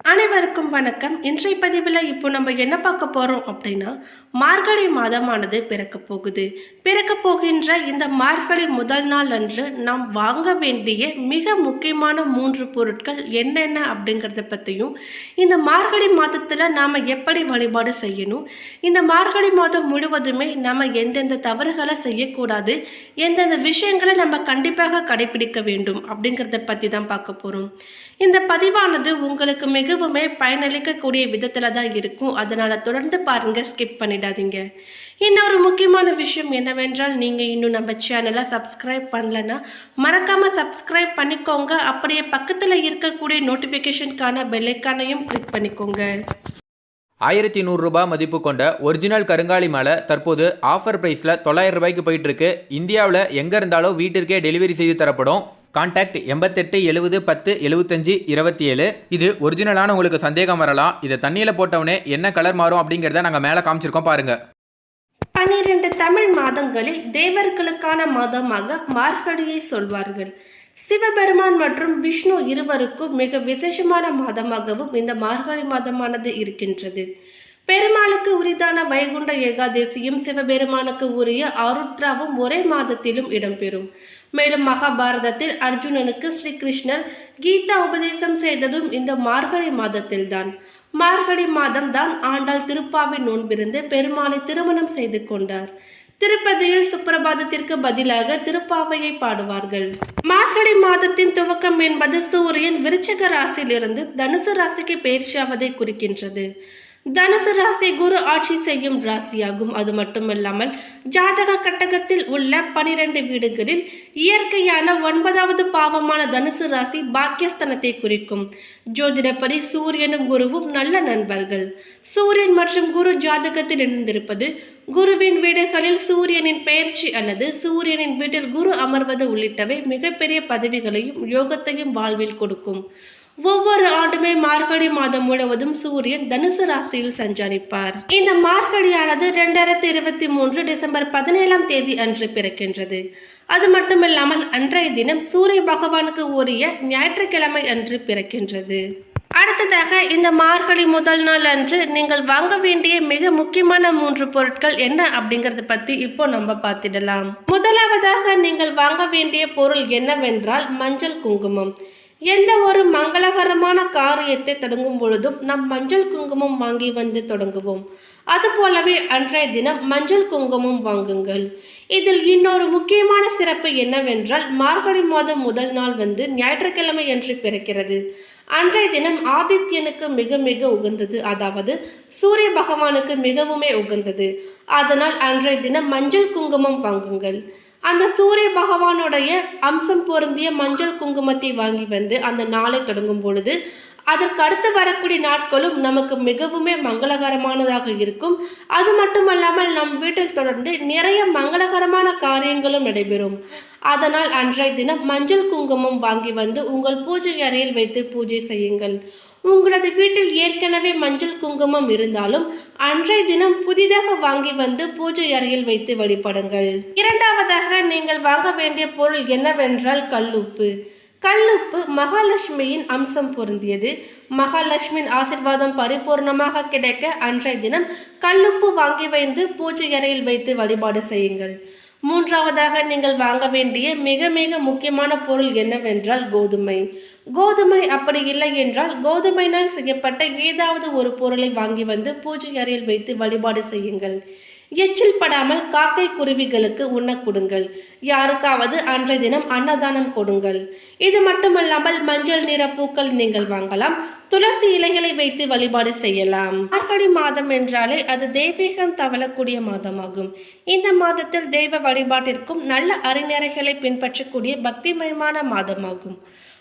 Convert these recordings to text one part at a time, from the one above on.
அனைவருக்கும் வணக்கம். இன்றைய பதிவில் இப்போ நம்ம என்ன பார்க்க போகிறோம் அப்படின்னா மார்கழி மாதமானது பிறக்க போகுது. பிறக்க போகின்ற இந்த மார்கழி முதல் நாள் அன்று நாம் வாங்க வேண்டிய மிக முக்கியமான மூன்று பொருட்கள் என்னென்ன அப்படிங்கிறத பற்றியும் இந்த மார்கழி மாதத்தில் நாம் எப்படி வழிபாடு செய்யணும் இந்த மார்கழி மாதம் முழுவதுமே நம்ம எந்தெந்த தவறுகளை செய்யக்கூடாது எந்தெந்த விஷயங்களை நம்ம கண்டிப்பாக கடைபிடிக்க வேண்டும் அப்படிங்கிறத பற்றி தான் பார்க்க போகிறோம் இந்த பதிவானது உங்களுக்கு மிகவுமே பயனளிக்கக்கூடிய விதத்தில் தான் இருக்கும். அதனால் தொடர்ந்து பாருங்கள் ஸ்கிப் பண்ணிடாதீங்க. இன்னொரு முக்கியமான விஷயம் என்னவென்றால் நீங்கள் இன்னும் நம்ம சேனலை சப்ஸ்கிரைப் பண்ணலன்னா மறக்காமல் சப்ஸ்கிரைப் பண்ணிக்கோங்க. அப்படியே பக்கத்தில் இருக்கக்கூடிய நோட்டிஃபிகேஷனுக்கான பெல்லைக்கானையும் கிளிக் பண்ணிக்கோங்க. ஆயிரத்தி நூறுரூபா மதிப்பு கொண்ட ஒரிஜினல் கருங்காலி மாலை தற்போது ஆஃபர் ப்ரைஸில் தொள்ளாயிரம் ரூபாய்க்கு போயிட்டுருக்கு இந்தியாவில் எங்கே இருந்தாலும் வீட்டிற்கே டெலிவரி செய்து தரப்படும். கான்டாக்ட் எண்பத்தெட்டு எழுபது பத்து எழுபத்தஞ்சு இருபத்தி ஏழு இது ஒரிஜினலான உங்களுக்கு சந்தேகம் வரலாம். இதை தண்ணியில் போட்டவுடனே என்ன கலர் மாறும் அப்படிங்கிறத நாங்கள் மேலே காமிச்சிருக்கோம் பாருங்கள் பனிரெண்டு தமிழ் மாதங்களில் தேவர்களுக்கான மாதமாக மார்கழியை சொல்வார்கள். சிவபெருமான் மற்றும் விஷ்ணு இருவருக்கும் மிக விசேஷமான மாதமாகவும் இந்த மார்கழி மாதமானது இருக்கின்றது. பெருமாளுக்கு உரிதான வைகுண்ட ஏகாதசியும் சிவபெருமானுக்கு உரிய அருத்ராவும் ஒரே மாதத்திலும் இடம்பெறும். மேலும் மகாபாரதத்தில் அர்ஜுனனுக்கு ஸ்ரீகிருஷ்ணர் கீதா உபதேசம் செய்ததும் இந்த மார்கழி மாதத்தில்தான். மார்கழி மாதம் தான் ஆண்டாள் திருப்பாவை நோன்பிருந்து பெருமாளை திருமணம் செய்து கொண்டார். திருப்பதியில் சுப்பிரபாதத்திற்கு பதிலாக திருப்பாவையை பாடுவார்கள். மார்கழி மாதத்தின் துவக்கம் என்பது சூரியன் விருச்சக ராசியிலிருந்து தனுசு ராசிக்கு பயிற்சியாவதை குறிக்கின்றது. தனுசு ராசி குரு ஆட்சி செய்யும் ராசியாகும். அது மட்டுமல்லாமல் ஜாதக கட்டகத்தில் உள்ள பனிரெண்டு வீடுகளில் இயற்கையான ஒன்பதாவது பாவமான தனுசு ராசி பாக்கியஸ்தனத்தை குறிக்கும். ஜோதிடப்படி சூரியனும் குருவும் நல்ல நண்பர்கள். சூரியன் மற்றும் குரு ஜாதகத்தில் இணைந்திருப்பது குருவின் வீடுகளில் சூரியனின் பெயர்ச்சி அல்லது சூரியனின் வீட்டில் குரு அமர்வது உள்ளிட்டவை மிகப்பெரிய பதவிகளையும் யோகத்தையும் வாழ்வில் கொடுக்கும். ஒவ்வொரு ஆண்டுமே மார்கழி மாதம் முழுவதும் சூரியன் தனுசு ராசியில் சஞ்சரிப்பார். இந்த மார்கழியானது இரண்டாயிரத்தி இருபத்தி மூன்று டிசம்பர் பதினேழாம் தேதி அன்று பிறக்கின்றது. அது மட்டுமில்லாமல் அன்றைய தினம் சூரிய பகவானுக்கு உரிய ஞாயிற்றுக்கிழமை அன்று பிறக்கின்றது. அடுத்ததாக இந்த மார்கழி முதல் நாள் அன்று நீங்கள் வாங்க வேண்டிய மிக முக்கியமான மூன்று பொருட்கள் என்ன அப்படிங்கறத பத்தி இப்போ நம்ம பார்த்திடலாம். முதலாவதாக நீங்கள் வாங்க வேண்டிய பொருள் என்னவென்றால் மஞ்சள் குங்குமம். எந்த ஒரு மங்களகரமான காரியத்தை தொடங்கும் பொழுதும் நம் மஞ்சள் குங்குமம் வாங்கி வந்து தொடங்குவோம். அதுபோலவே அன்றைய தினம் மஞ்சள் குங்குமம் வாங்குங்கள். இதில் இன்னொரு முக்கியமான சிறப்பு என்னவென்றால் மார்கழி மாதம் முதல் நாள் வந்து ஞாயிற்றுக்கிழமை என்று பிறக்கிறது. அன்றைய தினம் ஆதித்யனுக்கு மிக மிக உகந்தது. அதாவது சூரிய பகவானுக்கு மிகவுமே உகந்தது. அதனால் அன்றைய தினம் மஞ்சள் குங்குமம் வாங்குங்கள். அந்த சூரிய பகவானுடைய அம்சம் பொருந்திய மஞ்சள் குங்குமத்தை வாங்கி வந்து அந்த நாளை தொடங்கும் பொழுது அதற்கு அடுத்து வரக்கூடிய நாட்களும் நமக்கு மிகவுமே மங்களகரமானதாக இருக்கும். அது மட்டுமல்லாமல் நம் வீட்டில் தொடர்ந்து நிறைய மங்களகரமான காரியங்களும் நடைபெறும். அதனால் அன்றைய தினம் மஞ்சள் குங்குமம் வாங்கி வந்து உங்கள் பூஜை அறையில் வைத்து பூஜை செய்யுங்கள். உங்களது வீட்டில் ஏற்கனவே மஞ்சள் குங்குமம் இருந்தாலும் அன்றைய தினம் புதிதாக வாங்கி வந்து பூஜை அறையில் வைத்து வழிபடுங்கள். இரண்டாவதாக நீங்கள் வாங்க வேண்டிய பொருள் என்னவென்றால் கல்லுப்பு. கல்லுப்பு மகாலட்சுமியின் அம்சம் பொருந்தியது. மகாலட்சுமியின் ஆசிர்வாதம் பரிபூர்ணமாக கிடைக்க அன்றைய தினம் கல்லுப்பு வாங்கி வைத்து பூஜை அறையில் வைத்து வழிபாடு செய்யுங்கள். மூன்றாவதாக நீங்கள் வாங்க வேண்டிய மிக மிக முக்கியமான பொருள் என்னவென்றால் கோதுமை. கோதுமை அப்படி இல்லை என்றால் கோதுமையினால் செய்யப்பட்ட ஏதாவது ஒரு பொருளை வாங்கி வந்து பூஜை அறையில் வைத்து வழிபாடு செய்யுங்கள். எச்சில் படாமல் காக்கை குருவிகளுக்கு உண்ண கொடுங்கள். யாருக்காவது அன்றைய தினம் அன்னதானம் கொடுங்கள். இது மட்டுமல்லாமல் மஞ்சள் நிற பூக்கள் நீங்கள் வாங்கலாம். துளசி இலைகளை வைத்து வழிபாடு செய்யலாம். மார்கழி மாதம் என்றாலே அது தெய்வீகம் தவழக்கூடிய மாதமாகும். இந்த மாதத்தில் தெய்வ வழிபாட்டிற்கும் நல்ல அறிஞரைகளை பின்பற்றக்கூடிய பக்திமயமான மாதமாகும்.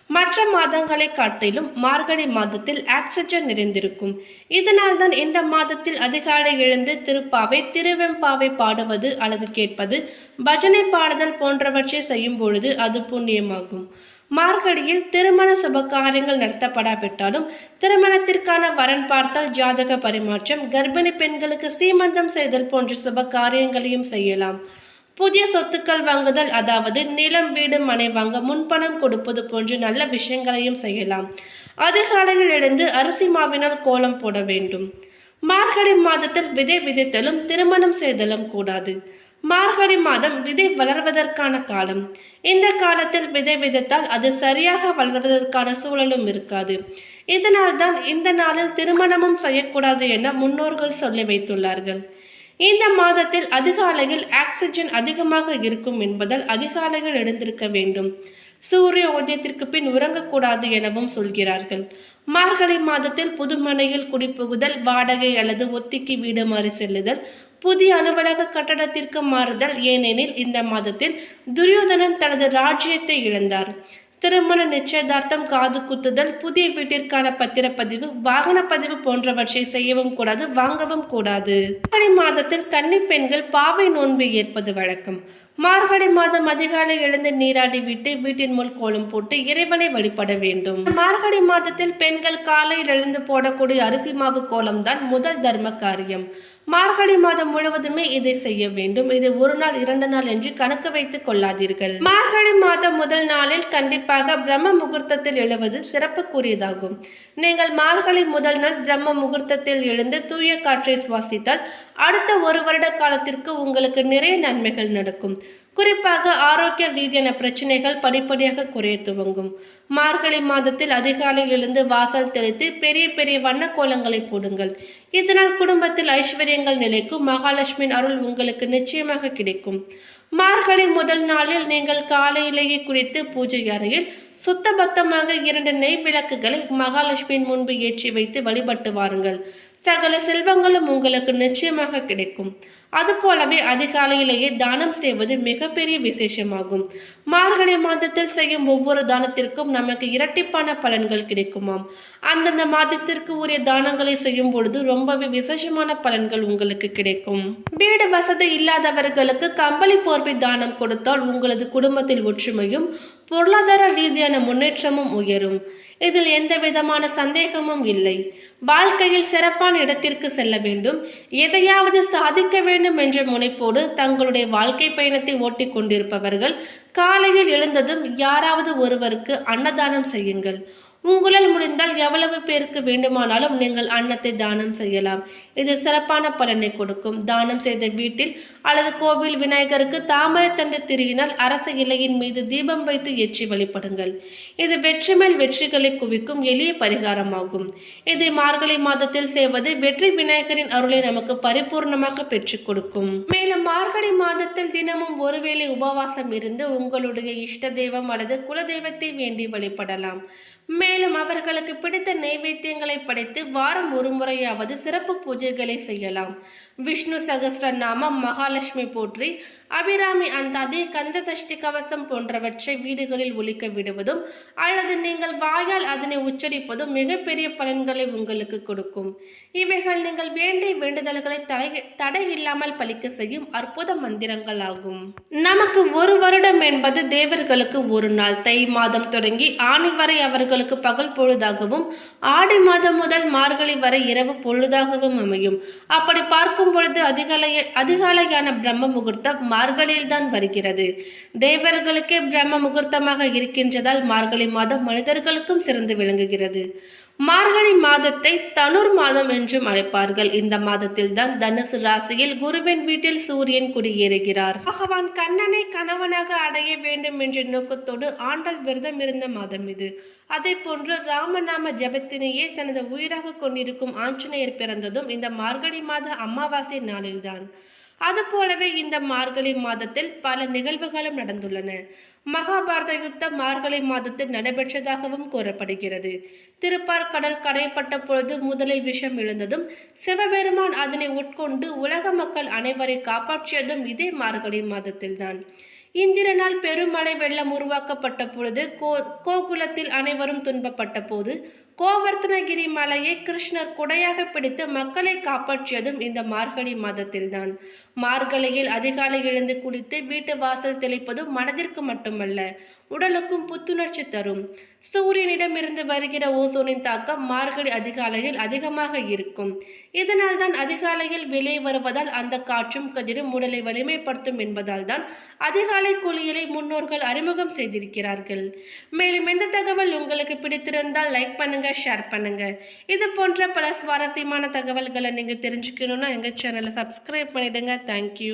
மற்ற மாதங்களை காட்டிலும் மார்கழி மாதத்தில் ஆக்சிஜன் நிறைந்திருக்கும். இதனால் தான் இந்த மாதத்தில் அதிகாலை எழுந்து திருப்பாவை திருவெம்பாவை பாடுவது அல்லது கேட்பது பஜனை பாடுதல் போன்றவற்றை செய்யும் பொழுது அது புண்ணியமாகும். மார்கழியில் திருமண சுப காரியங்கள் நடத்தப்படாவிட்டாலும் திருமணத்திற்கான வரன் பார்த்தால் ஜாதக பரிமாற்றம் கர்ப்பிணி பெண்களுக்கு சீமந்தம் செய்தல் போன்ற சுப காரியங்களையும் செய்யலாம். புதிய சொத்துக்கள் வாங்குதல் அதாவது நிலம் வீடு மனை வாங்க முன்பணம் கொடுப்பது போன்ற நல்ல விஷயங்களையும் செய்யலாம். அதிகாலையில் எழுந்து அரிசி மாவினால் கோலம் போட வேண்டும். மார்கழி மாதத்தில் விதை விதைத்தலும் திருமணம் செய்தலும் கூடாது. மார்கழி மாதம் விதை வளர்வதற்கான காலம். இந்த காலத்தில் விதை விதைத்தால் அது சரியாக வளர்வதற்கான சூழலும் இருக்காது. இதனால் தான் இந்த நாளில் திருமணமும் செய்யக்கூடாது என முன்னோர்கள் சொல்லி வைத்துள்ளார்கள். இந்த மாதத்தில் அதிகாலையில் ஆக்சிஜன் அதிகமாக இருக்கும் என்பதால் அதிகாலையில் எழுந்திருக்க வேண்டும். சூரிய உதயத்திற்கு பின் உறங்கக்கூடாது எனவும் சொல்கிறார்கள். மார்கழி மாதத்தில் புதுமனையில் குடிபுகுதல் வாடகை அல்லது ஒத்திக்கு வீடு மாறி செல்லுதல் புதிய அலுவலக கட்டடத்திற்கு மாறுதல் ஏனெனில் இந்த மாதத்தில் துரியோதனன் தனது ராஜ்யத்தை இழந்தார். திருமண நிச்சயதார்த்தம் காது குத்துதல் புதிய வீட்டிற்கான பத்திரப்பதிவு வாகன பதிவு போன்றவற்றை செய்யவும் கூடாது வாங்கவும் கூடாது. மாதத்தில் கன்னி பெண்கள் பாவை நோன்பு ஏற்பது வழக்கம். மார்கழி மாதம் அதிகாலை எழுந்து நீராடி விட்டு வீட்டின் முன் கோலம் போட்டு இறைவனை வழிபட வேண்டும். மார்கழி மாதத்தில் பெண்கள் காலையில் எழுந்து போடக்கூடிய அரிசி மாவு கோலம் தான் முதல் தர்ம காரியம். மார்கழி மாதம் முழுவதுமே இதை செய்ய வேண்டும். இதை ஒரு நாள் இரண்டு நாள் என்று கணக்கு வைத்துக் கொள்ளாதீர்கள். மார்கழி மாதம் முதல் நாளில் கண்டிப்பாக பிரம்ம முகூர்த்தத்தில் எழுவது சிறப்புக்குரியதாகும். நீங்கள் மார்கழி முதல் நாள் பிரம்ம முகூர்த்தத்தில் எழுந்து தூய காற்றை சுவாசித்தால் அடுத்த ஒரு வருட காலத்திற்கு உங்களுக்கு நிறைய நன்மைகள் நடக்கும். குறிப்பாக ஆரோக்கிய ரீதியான பிரச்சனைகள் படிப்படியாக குறைய துவங்கும். மார்கழி மாதத்தில் அதிகாலையிலிருந்து வாசல் தெளித்து பெரிய பெரிய வண்ண கோலங்களை போடுங்கள். இதனால் குடும்பத்தில் ஐஸ்வர்யங்கள் நிலைக்கும் மகாலட்சுமியின் அருள் உங்களுக்கு நிச்சயமாக கிடைக்கும். மார்கழி முதல் நாளில் நீங்கள் காலையிலேயே குளித்து பூஜை அறையில் சுத்தபத்தமாக இரண்டு நெய் விளக்குகளை மகாலட்சுமியின் முன்பு ஏற்றி வைத்து வழிபட்டு வாருங்கள். சகல செல்வங்களும் உங்களுக்கு நிச்சயமாக கிடைக்கும். அதுபோலவே அதிகாலையிலேயே தானம் செய்வது மிகப்பெரிய விசேஷமாகும். மார்கழி மாதத்தில் செய்யும் ஒவ்வொரு தானத்திற்கும் நமக்கு இரட்டிப்பான பலன்கள் கிடைக்குமாம். அந்தந்த மாதத்திற்கு உரிய தானங்களை செய்யும் பொழுது ரொம்பவே விசேஷமான பலன்கள் உங்களுக்கு கிடைக்கும். வீடு வசதி இல்லாதவர்களுக்கு கம்பளி போர்வை தானம் கொடுத்தால் உங்களது குடும்பத்தில் ஒற்றுமையும் பொருளாதார ரீதியான முன்னேற்றமும் உயரும். இதில் எந்த விதமான சந்தேகமும் இல்லை. வாழ்க்கையில் சிறப்பான இடத்திற்கு செல்ல வேண்டும். எதையாவது சாதிக்க வேண்டும் என்ற முனைப்போடு தங்களுடைய வாழ்க்கை பயணத்தை ஓட்டிக் கொண்டிருப்பவர்கள் காலையில் எழுந்ததும் யாராவது ஒருவருக்கு அன்னதானம் செய்யுங்கள். உங்களால் முடிந்தால் எவ்வளவு பேருக்கு வேண்டுமானாலும் நீங்கள் அன்னத்தை தானம் செய்யலாம். இது சிறப்பான பலனை கொடுக்கும். தானம் செய்த வீட்டில் அல்லது கோவில் விநாயகருக்கு தாமரை தண்டு திரியினால் அரச இலையின் மீது தீபம் வைத்து ஏற்றி வழிபடுங்கள். இது வெற்றி மேல் வெற்றிகளை குவிக்கும் எளிய பரிகாரமாகும். இதை மார்கழி மாதத்தில் செய்வது வெற்றி விநாயகரின் அருளை நமக்கு பரிபூர்ணமாக பெற்றுக் கொடுக்கும். மேலும் மார்கழி மாதத்தில் தினமும் ஒருவேளை உபவாசம் இருந்து உங்களுடைய இஷ்ட தெய்வம் அல்லது குலதெய்வத்தை வேண்டி வழிபடலாம். மேலும் அவர்களுக்கு பிடித்த நைவேத்தியங்களை படைத்து வாரம் ஒரு முறையாவது சிறப்பு பூஜைகளை செய்யலாம். விஷ்ணு சகஸ்ர நாமம் மகாலட்சுமி போற்றி அபிராமி அந்தாதி கந்த சஷ்டி கவசம் போன்றவற்றை வீடுகளில் ஒலிக்க விடுவதும் அல்லது நீங்கள் வாயால் அதனை உச்சரிப்பதும் மிகப்பெரிய பலன்களை உங்களுக்கு கொடுக்கும். இவைகள் நீங்கள் வேண்டிய வேண்டுதல்களை தடை தடை இல்லாமல் பலிக்க செய்யும் அற்புத மந்திரங்கள் ஆகும் நமக்கு ஒரு வருடம் என்பது தேவர்களுக்கு ஒரு நாள். தை மாதம் தொடங்கி ஆணி வரை அவர்களுக்கு பகல் பொழுதாகவும் ஆடி மாதம் முதல் மார்கழி வரை இரவு பொழுதாகவும் அமையும். அப்படி பார்க்கும் பொழுது அதிகாலை அதிகாலையான பிரம்ம முகூர்த்தம் மார்கழியில்தான் வருகிறது. தேவர்களுக்கே பிரம்ம முகூர்த்தமாக இருக்கின்றதால் மார்கழி மாதம் மனிதர்களுக்கும் சிறந்து விளங்குகிறது. மார்கழி மாதத்தை தனுர் மாதம் என்றும் அழைப்பார்கள். இந்த மாதத்தில் தான் தனுசு ராசியில் குருவின் வீட்டில் சூரியன் குடியேறுகிறார். பகவான் கண்ணனை கணவனாக அடைய வேண்டும் என்ற நோக்கத்தோடு ஆண்டாள் விரதம் இருந்த மாதம் இது. அதே போன்று ராமநாம ஜபத்தினையே தனது உயிராக கொண்டிருக்கும் ஆஞ்சநேயர் பிறந்ததும் இந்த மார்கழி மாத அமாவாசை நாளில்தான். அதுபோலவே இந்த மார்கழி மாதத்தில் பல நிகழ்வுகளும் நடந்துள்ளன. மகாபாரத யுத்தம் மார்கழி மாதத்தில் நடைபெற்றதாகவும் கூறப்படுகிறது. திருப்பார்கடல் கடைப்பட்ட பொழுது முதலில் விஷம் எழுந்ததும் சிவபெருமான் அதனை உட்கொண்டு உலக மக்கள் அனைவரை காப்பாற்றியதும் இதே மார்கழி மாதத்தில்தான். இந்திரனால் பெருமழை வெள்ளம் உருவாக்கப்பட்ட பொழுது கோ கோகுலத்தில் அனைவரும் துன்பப்பட்ட போது கோவர்த்தனகிரி மலையை கிருஷ்ணர் குடையாக பிடித்து மக்களை காப்பாற்றியதும் இந்த மார்கழி மாதத்தில்தான். மார்கழியில் அதிகாலை எழுந்து குளித்து வீட்டு வாசல் தெளிப்பதும் மனதிற்கு மட்டுமல்ல. உடலுக்கும் புத்துணர்ச்சி தரும். சூரியனிடமிருந்து வருகிற ஓசோனின் தாக்கம் மார்கழி அதிகாலையில் அதிகமாக இருக்கும். இதனால் தான் அதிகாலையில் வெளியே வருவதால் அந்த காற்றும் கதிரும் உடலை வலிமைப்படுத்தும் என்பதால் தான் அதிகாலை குளியலை முன்னோர்கள் அறிமுகம் செய்திருக்கிறார்கள். மேலும் இந்த தகவல் உங்களுக்கு பிடித்திருந்தால் லைக் பண்ணுங்க பண்ணுங்கள் ஷேர் பண்ணுங்கள் இது போன்ற பல சுவாரஸ்யமான தகவல்களை நீங்கள் தெரிஞ்சுக்கணுன்னா எங்கள் சேனலை சப்ஸ்கிரைப் பண்ணிவிடுங்க தேங்க்யூ